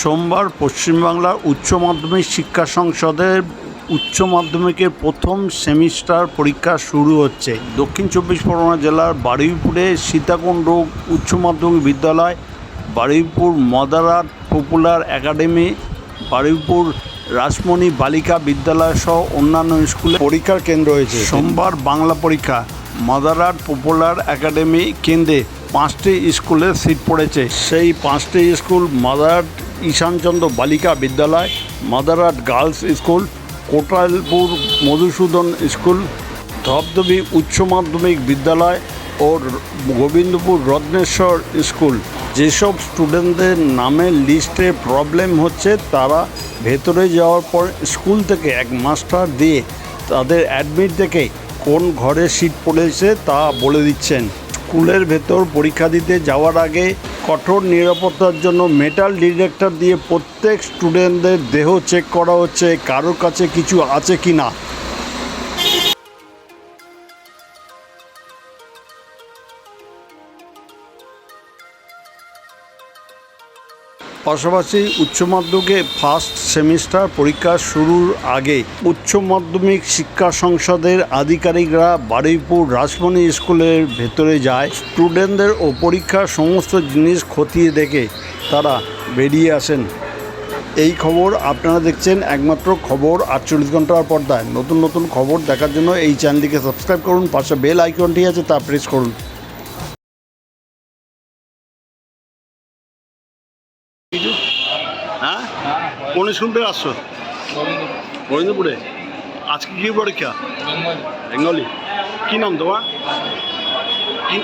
সোমবার পশ্চিমবাংলার উচ্চ মাধ্যমিক শিক্ষা সংসদের উচ্চ মাধ্যমিকের প্রথম সেমিস্টার পরীক্ষা শুরু হচ্ছে। দক্ষিণ চব্বিশ পরগনা জেলার বারুইপুরে সীতাকুণ্ড উচ্চ মাধ্যমিক বিদ্যালয়, বারুইপুর মদারাত পপুলার একাডেমি, বারুইপুর রাসমণি বালিকা বিদ্যালয় সহ অন্যান্য স্কুলে পরীক্ষার কেন্দ্র হয়েছে। সোমবার বাংলা পরীক্ষা মাদারাট পপুলার একাডেমি কেন্দ্রে পাঁচটি স্কুলে সিট পড়েছে। সেই পাঁচটি স্কুল মাদারাট ঈশানচন্দ্র বালিকা বিদ্যালয় Madarat girls school, Kotalpur Madhusudan school, Dhabdhabi উচ্চ মাধ্যমিক বিদ্যালয় ও গোবিন্দপুর রত্নেশ্বর স্কুল। যেসব স্টুডেন্টদের নামের লিস্টে প্রবলেম হচ্ছে, তারা ভেতরে যাওয়ার পর স্কুল থেকে এক মাস্টার দিয়ে তাদের অ্যাডমিট দেখে কোন ঘরে সিট পড়েছে তা বলে দিচ্ছেন। স্কুলের ভেতর পরীক্ষা দিতে যাওয়ার আগে কঠোর নিরাপত্তার জন্য মেটাল ডিটেক্টর দিয়ে প্রত্যেক স্টুডেন্টদের দেহ চেক করা হচ্ছে, কারোর কাছে কিছু আছে কি না পাশাপাশি উচ্চ মাধ্যমিকে ফার্স্ট সেমিস্টার পরীক্ষা শুরুর আগে উচ্চ মাধ্যমিক শিক্ষা সংসদের আধিকারিকরা বারুইপুর রাজমণি স্কুলের ভেতরে যায়। স্টুডেন্টদের ও পরীক্ষার সমস্ত জিনিস খতিয়ে দেখে তারা বেরিয়ে আসেন। এই খবর আপনারা দেখছেন একমাত্র খবর আটচল্লিশ ঘণ্টার পর্দায়। নতুন নতুন খবর দেখার জন্য এই চ্যানেলটিকে সাবস্ক্রাইব করুন, পাশে বেল আইকনটি আছে তা প্রেস করুন। হ্যাঁ? কোন স্কুল থেকে আসছো? গোবিন্দপুরে আজকে কি পরীক্ষা? বেঙ্গলি। কি নাম তোমার? কি